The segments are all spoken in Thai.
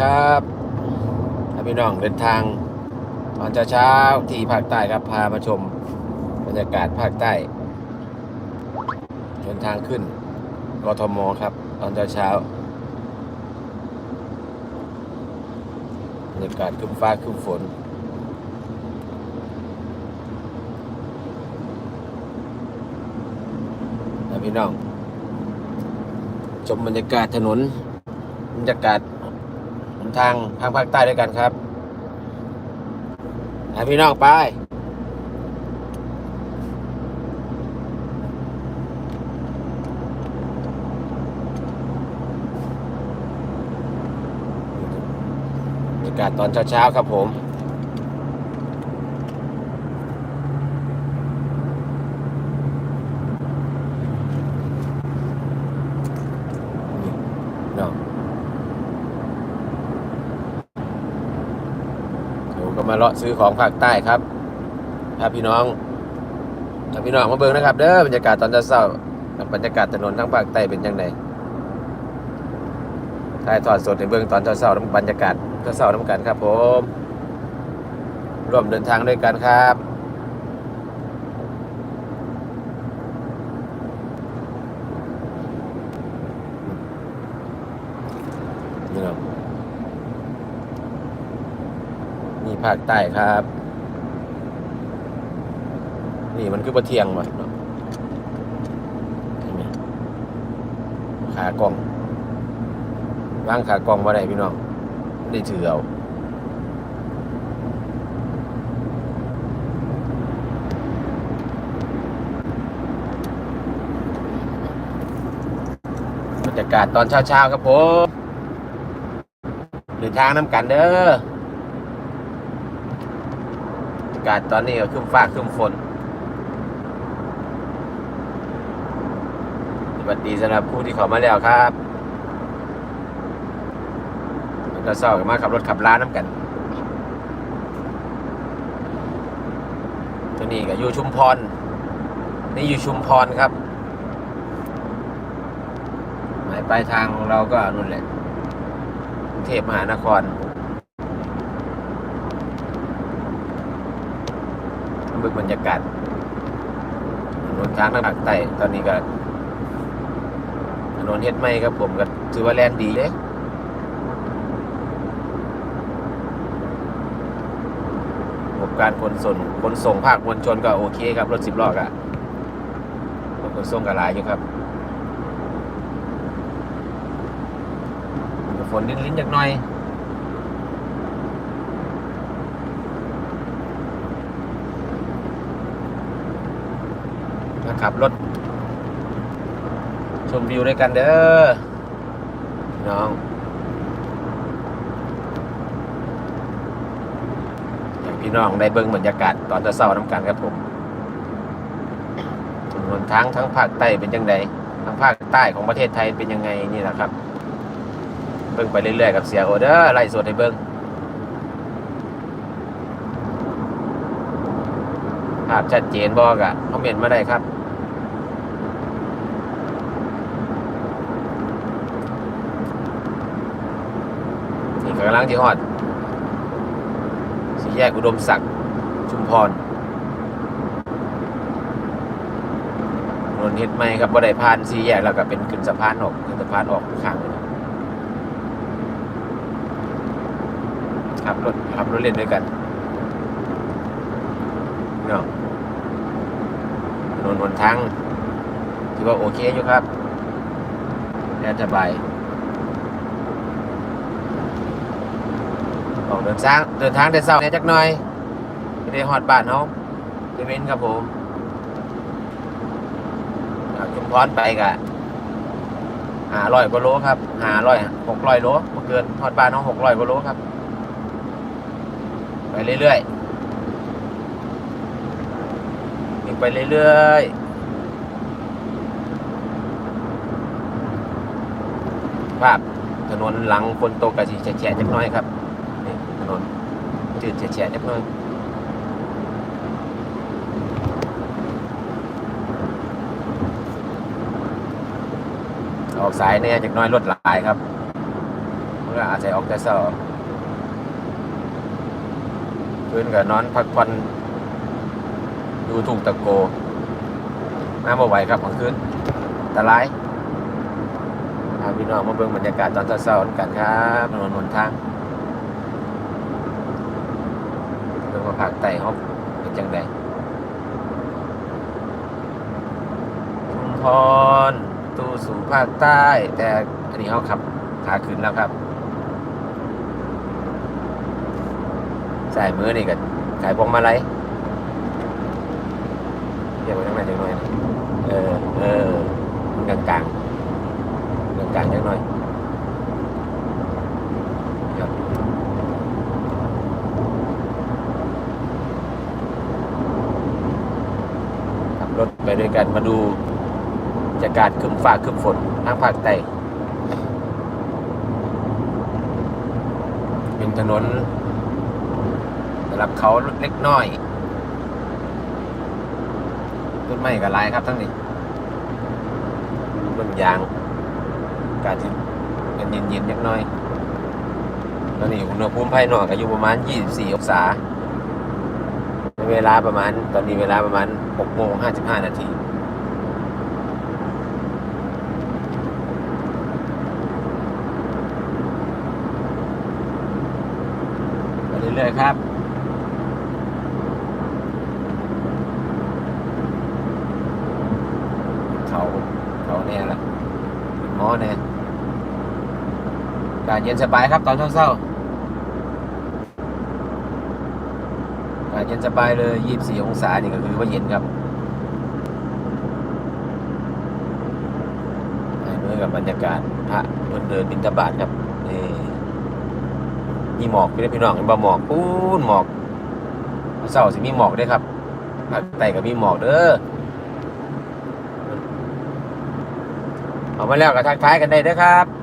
ครับถ้าพี่น้องเดินทางตอนเช้าๆที่ภาคใต้ครับพามาชมบรรยากาศภาคใต้เดินทางขึ้นกทมครับ ตอนเช้าๆบรรยากาศคึ้มฟ้าคึ้มฝนนพี่น้องชมบรรยากาศถนนบรรยากาศ ทางทางภาคใต้ด้วยกันครับนะพี่น้องไปบรรยากาศตอนเช้าๆครับผม เนาะเดี๋ยวก็มาเลาะ ซื้อของภาคใต้ครับถ้าพี่น้องถ้าพี่น้องมาเบิ่งนะครับ เด้อบรรยากาศตอนเช้าบรรยากาศถนนทั้งภาคใต้เป็นยังไงถ่ายทอดสดในเบื้องตอนเช้าๆน้ำบรรยากาศเช้าๆน้ำกันครับผม ร่วมเดินทางด้วยกันครับ นี่เนาะนี่ ภาคใต้ครับ นี่มันคือประเทียงวะเนาขากล้องวางขากล้องมาได้พี่น้องได้ถือเอาบรรยากาศตอนเช้าๆครับผมเดินทางน้ำกันเด้อากาศตอนนี้ก็ครึ้มฟ้าครึ้มฝนสวัสดีสำหรับผู้ที่เขอมาแล้วครับเราเศร้ากันมาขับรถขับร้านน้ำกันตัวนี้ก็อยู่ชุมพร นี่อยู่ชุมพรครับ หมายปลายทางของเราก็นู่นแหละกรุงเทพมหานคร บึกบรรยากาศถนนทางภาคใต้ตอนนี้ก็ถนนเฮ็ดไม่ครับผมก็ถือว่าแลนดีเลยระบบการขนส่งขนส่งภาคมวลชนก็โอเคครับ รถสิบล้อก็รถขนส่งก็หลายอยู่ครับฝนลิ้นๆจากหน่อย ขับรถ ชมวิวด้วยกันเด้อน้องพี่น้องได้เบิ่งบรรยากาศตอนเช้าน้ำกันครับผมถนนทางทั้งภาคใต้เป็นยังไงทั้งภาคใต้ของประเทศไทยเป็นยังไงนี่แหละครับ เบิ่งไปเรื่อยๆกับเสียโอเดอร์ไล่สดให้เบิ่งภาพชัดเจนบอกอะคอมเมนต์มาได้ครับ นี่ กำลังที่ฮอดสี่แยกอุดมศักดิ์ชุมพรถนนเฮ็ดใหม่ครับบ่ได้ผ่านสี่แยกแล้วก็เป็นขึ้นสะพานออกขึ้นสะพานออกข้างขับรถขับรถเล่นด้วยกันเนาะถนนหนทางถือว่าโอเคอยู่ครับแน่สบายออก เดินทางเดินทางแต่เช้าเนี่ยจักหน่อยไม่ได้ฮอดบ้านเนาะเดเวนครับผมจากชุมพรไปกะหาร้อยกว่าโลครับหาร้อยหกร้อยโลบ่เกินฮอดบ้านเนาะหกร้อยกว่าโลครับ ไปเรื่อยๆวิ่งไปเรื่อยๆภาพถนนหลังฝนตกกะสิแฉะจักหน้อยครับ ถนนจืดแฉะๆจักหน้อยออกสายเนี่ยจักน้อยรถหลายครับมันก็อาจจะออกแต่เช้าเพื่อนก็นอนพักผ่อนดูถูกตะโก มาบ่ไหวครับกลางคืนอันตรายพาพี่น้องมาเบิ่งบรรยากาศตอนเช้าๆกันครับถนนหนทางเบิ่ งว่าภาคใต้เขาเป็นจังไดชุมพรตู้สู่ภาคใต้ แต่อันนี้เขาขับขาขึ้นแล้วครับใส่มือนี่ก็ขายพวงมาลัยเรียกไว้ทั้งไหนจังหน่อยเออเออมันกลางกลางกลางกลางๆจังหน่อยครับขับรถ ไปด้วยกันมาดูบรรยากาศครึ้มฟ้าครึ้มฝนทางภาคใต้เป็นถนนสำหรับเขาเล็กน้อยต้นไม้ก็หลายครับทั้งนี้ต้นยางอากาศที่เย็นเย็นๆเล็กน้อยตอนนี้อุณหภูมิภายนอกก็อยู่ประมาณ 24 องศา เวลาประมาณ ตอนนี้เวลาประมาณ6โมง55 นาที ไปเรื่อยๆครับเขาเขาเนี่ยแหละหมอเนี่ยกาศเย็นสบายครับตอนเช้าๆอากาศ เย็นสบายเลย 24 องศานี่ก็คือว่าเย็นครับเมื่อกับบรรยากาศพระเดินเดินบินตบาทครับนี่มีหมอกพี่พี่น้องเห็นบ่หมอกปูนหมอกเช้าสิมีหมอกด้วยครับภาคใต้ก็มีหมอกเด้อออกมาแล้วก็ทักทายกันได้เด้อครับ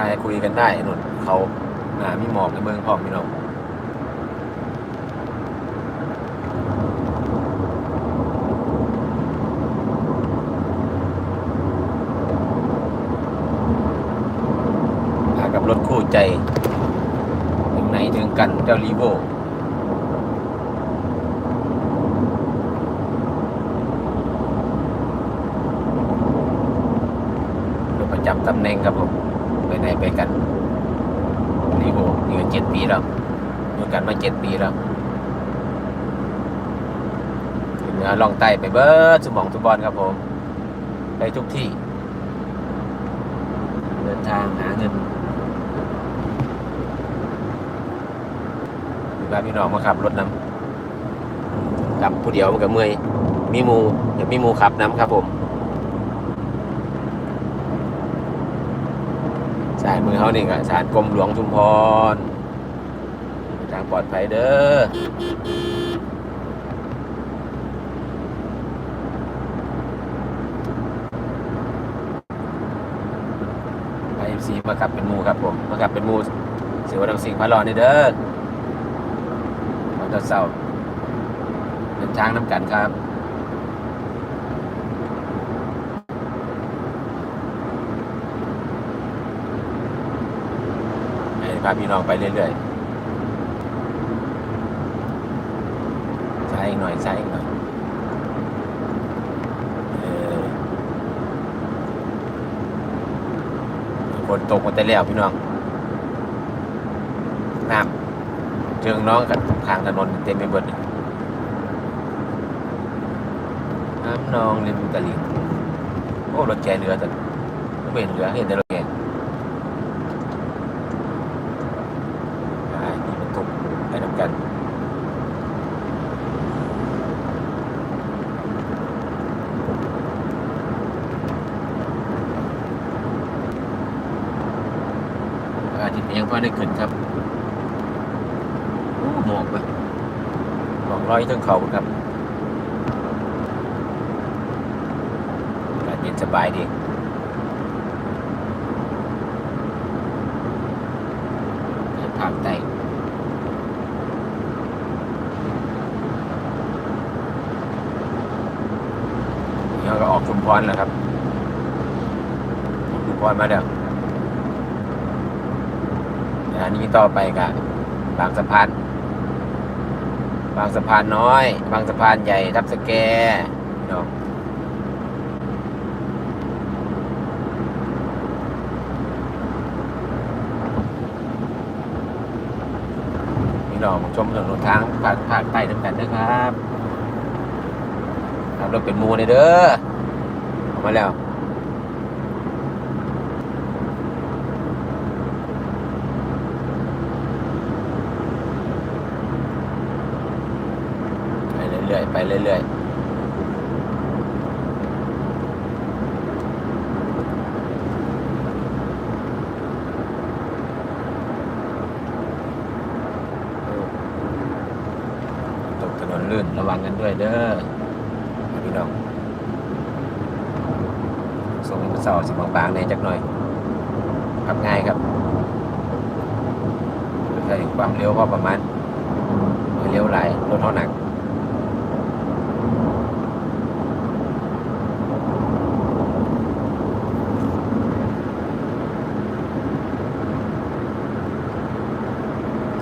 ทายคุยกันได้หนุนเขาหนามีหมอกในเมืองพร้อมพี่น้องมากับรถคู่ใจถึงไหนถึงกันเจ้าลีโว โดยประจำตำแหน่งครับผมไปไหนไปกันรีโวนี่ก็เจ็ดปีแล้วอยู่กันมา เจ็ดปีแล้วเหนือล่องใต้ไปเบิร์ดสมองทุกบอลครับผม ไปทุกที่ เดินทางหาเงินอยู่บ้านพี่น้องมาขับรถน้ำกับผู้เดียวมันก็เมื่อยมีมูเดี๋ยวมีมูขับน้ำครับผมสายมือเขานี่ก็สารกรมหลวงชุมพร ปลอดภัยเด้อไอซีมาขับเป็นมูครับผมมาขับเป็นมูเสียวดังสิ่งพระรอนี่เด้อวันเสาร์เป็นช้างน้ำกันครับให้พาพี่น้องไปเรื่อยๆ ใช้อีกหน่อยใช้อีกหน่อยฝนตกมาแต่แล้วพี่น้องน้ำเชิงน้องกับข้างถนนเต็มไปหมดน้ำนองริมตลิ่งโอ้รถแกเรือแต่ไม่เห็นเรือเห็นแต่รถแก อ่านี่มันทุกไปน้ำกัน อาทิตย์นี้ยังพอได้ขึ้นครับโอ้หมอกเลย หมอยทั้งเขาครับอากาศเย็นสบายดีภาคใต้เราก็ออกชุมพรนะครับอุทุพรมาแล้วอันนี้ต่อไปกับบางสะพาน บางสะพานน้อย บางสะพานใหญ่ทับสแกพี่น้องพี่น้องชมถนนทางภาคภาคใต้ทั้งกันนะครับขับรถเป็นมูเลยเด้อออกมาแล้ว รื่อยๆไปเรื่อยๆตกถนนลื่นระวังกันด้วยเด้อพี่น้องส่งมันเสาสิบบางๆในจักหน่อยขับง่ายครับใช้ความเร็วก็ประมาณเร็วหลายรถเท่าหนัก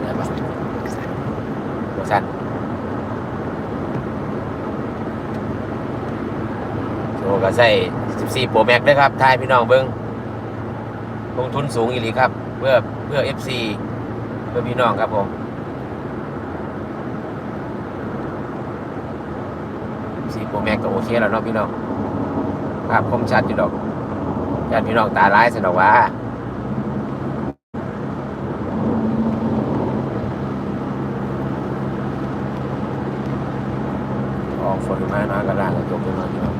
ได้ปะ บสันโชว์ก็ใส่14 Pro Max ด้วยครับทายพี่น้องเบิ้งลงทุนสูงอีหลีครับ เพื่อเพื่อ FC เพื่อพี่น้องครับผม4 Pro Max ก็โอเคแล้วเนาะพี่น้องภาพคมชัดอยู่ดอกญาติพี่น้องตาร้ายสนอกว่า ออก ฝนมาหนากระด้างกระจกขึ้นมาพี่น้อง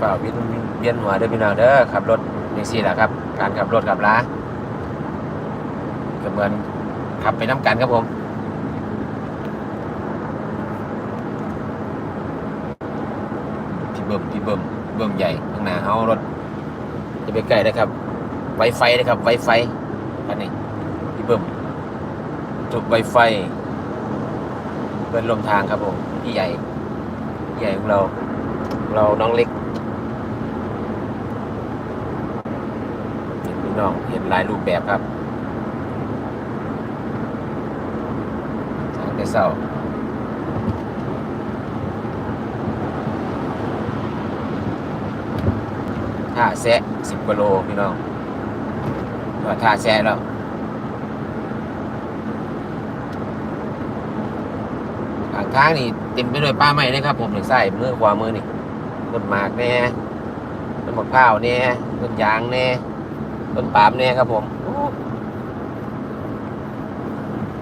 ฝ่าวินเวียนหัวเด้อพี่น้องเด้อขับรถนี่สิแหละครับ การขับรถขับล้า ก็เหมือนขับไปน้ำกันครับผมพี่เบิ่มพี่เบิ่มเบิ่มใหญ่ข้างหน้าเอารถจะไปใกล้นะครับ ไวไฟนะครับไวไฟอันนี้พี่เบิ่มจุดไวไฟเปิดลมทางครับผมพี่ใหญ่ใหญ่ของเรา เราน้องเล็กเห็นพี่น้องเห็นหลายรูปแบบครับ ทาง แต่เศร้าท่าแซะสิบกิโลพี่น้องก็ท่าแซะแล้วทางทางนี่เต็มไปด้วยป่าไม้นะครับ ผมในใส่มือขวามือนี่ต้นหมากแน่ต้นมะพร้าวแน่ต้นยางแน่ต้นปาล์มแน่ครับผม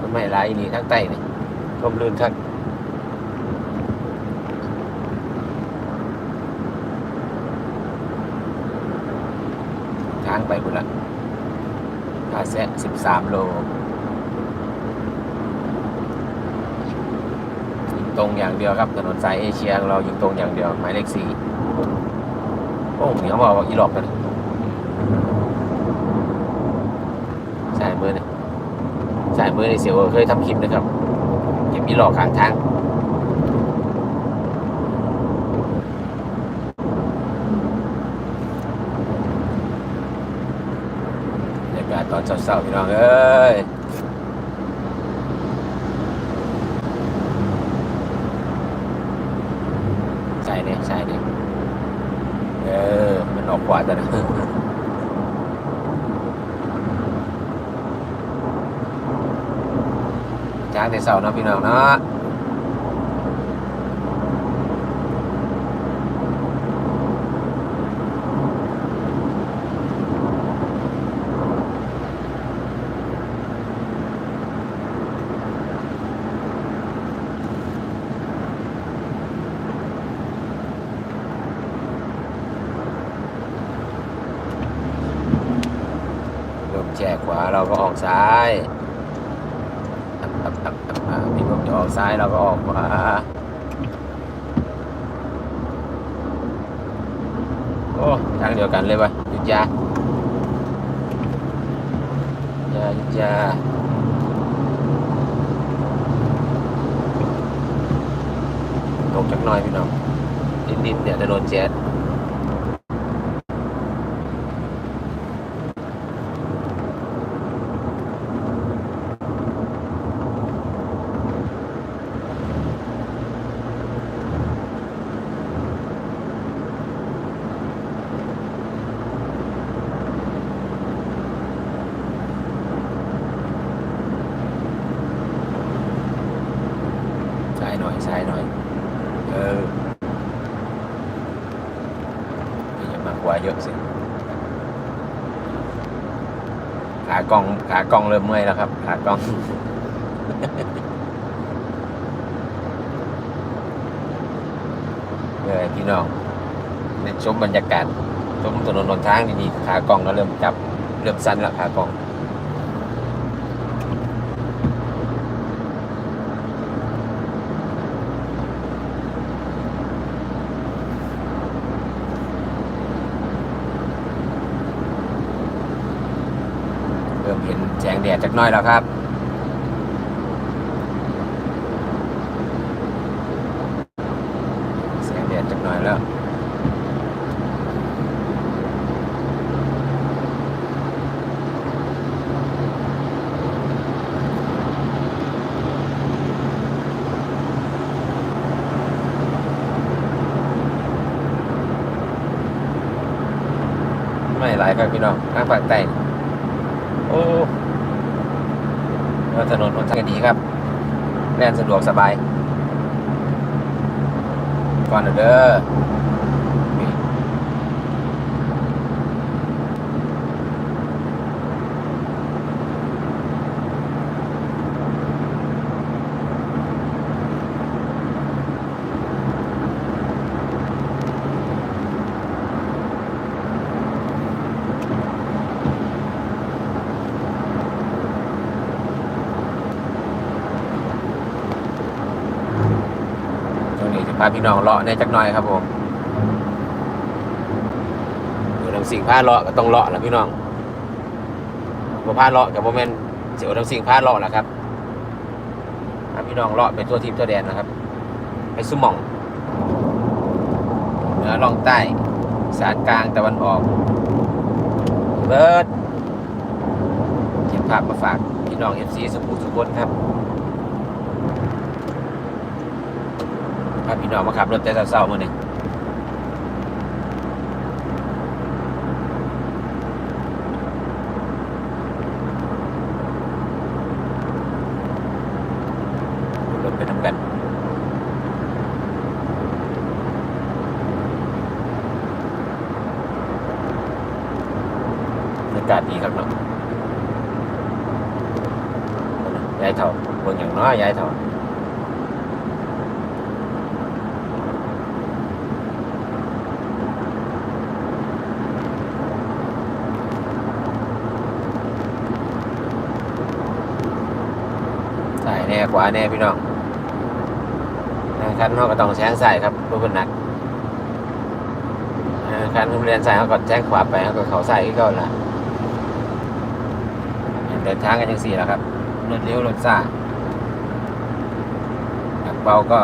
ต้นไม้ลายนี่ทางใต้นี่ ร่มรื่นครับทางไปบุญละพาแซะสิบสามโล ยิงตรงอย่างเดียวครับ ถนนสายเอเชียเรายิงตรงอย่างเดียว หมายเลขสี่โอ้เหนียวบอกว่าอีหลอกกันใช่มือเนี่ยใช่มือในเสียวเคยทำคลิปนะครับ เก็บอีหลอกข้างทางบรรยากาศตอนเช้าๆพี่น้องเอ้ยใช่เนี่ยใช่เนี่ยเออ มันออกกว่าแต่นะ จ้างแต่ เช้าเนาะพี่น้องเนาะเริ่มแช่ขวาเราก็ออกซ้ายอับอับ อะอะพี่ผมจะ ออกซ้ายเราก็ออกขวาโอ้ทางเดียวกันเลยวะหยุดยาหยุดยาหยุดยาตกจักหน่อยพี่น้องนิดๆเนี่ยจะโดนแจ๊ด ซ้ายหน่อยซ้ายหน่อย เอออย่ามากกว่าเยอะสิ ขากล้องขากล้องเริ่มเมื่อยแล้วครับขากล้องเออพี่น้องในชมบรรยากาศชมถนนหนทางดีๆขากล้องก็เริ่มจับ เริ่มสั้นแล้วขากล้อง เริ่มเห็นแสงแดดจัก หน้อยแล้วครับ แสงแดดจักหน่อยแล้วไม่หลายครับพี่น้องทางภาคใต้โอ้ ถนนหนทางดีครับแน่นสะดวกสบาย ก่อนเด้อ พาพี่น้องเลาะในจักหน่อยครับผมอยู่ทำสิ่งพาเลาะก็ต้องเลาะแล้วพี่น้องบ่พาเลาะกับโมเมนเสียวทำสิ่งพาเลาะแหละครับพาพี่น้องเลาะไปทั่วทิพย์ทั่วแดนนะครับ ไปสุหมองเหนือล่องใต้สารกลางตะวันออกเบิร์ดเก็บภาพมาฝากพี่น้องเอฟซีสุขุมสุขนครับ พาพี่น้องมาขับรถแต่เช้าๆมื้อนี้รถไปทำกันอากาศดีครับเนาะยายเถ่าเบิ่งอย่างน้อยยายเถ่า สายแน่ข วาแน่พี่น้องทางคันเขาก็ต้องแซงสายครับรถคนหนักอ่าคันเรียนสายเขาก็แซงขวาไปเขาก็เขาสายที่เขาละเดินทางกันยังสี่แล้วครับรถเลี้ยวรถซ่าอักเบาก็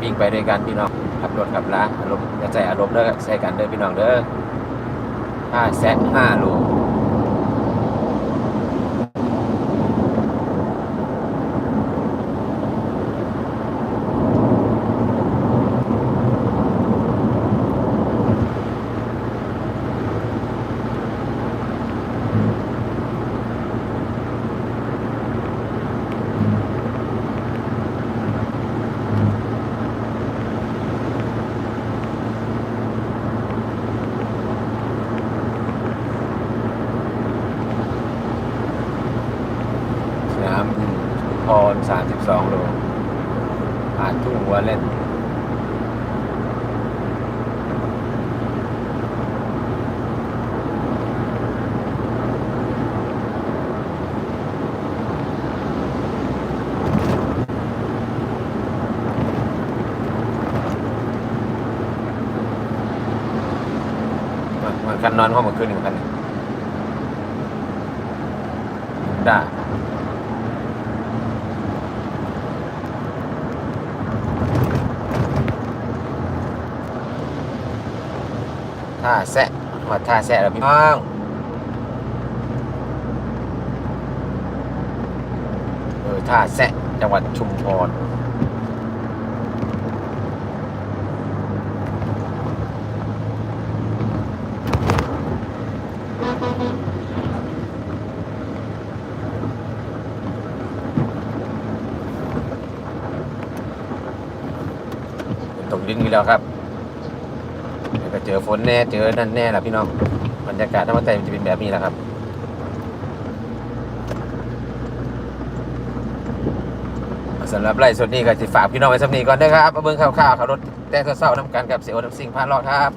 วิ่งไปด้วยกันพี่น้องขับรถขับลาอารมณ์จะใส่อารมณ์เด้อใส่กันเด้อพี่น้องเด้อห้าแซดห้าโล สนามพร32 โลผ่านทุ่งวัวเล่น อ มั นอนห้องเมื่อคืนนี่มันคันได้ท่าแซะมาท่าแซะแล้วพี่น้องเออท่าแซะจังหวัดชุมพร อีกแล้วครับเดี๋ยวก็เจอฝนแน่เจอนั่นแน่แหละพี่น้องบรรยากาศธรรมชาติมันจะเป็นแบบนี้แหละครับสำหรับไล่สดนี้ก็จะฝากพี่น้องไว้สำนีก่อนเด้อครับมาเบิ่งข่าวๆข่าวรถแต่เศร้าๆน้ำกันกับเสียวน้ำซิงพานรอดครับ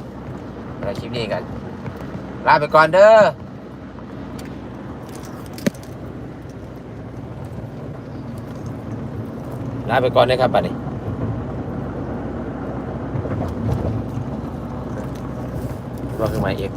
แล้วคลิปนี้กันลาไปก่อนเด้อลาไปก่อนนะครับบัดนี้ ก็คือ y x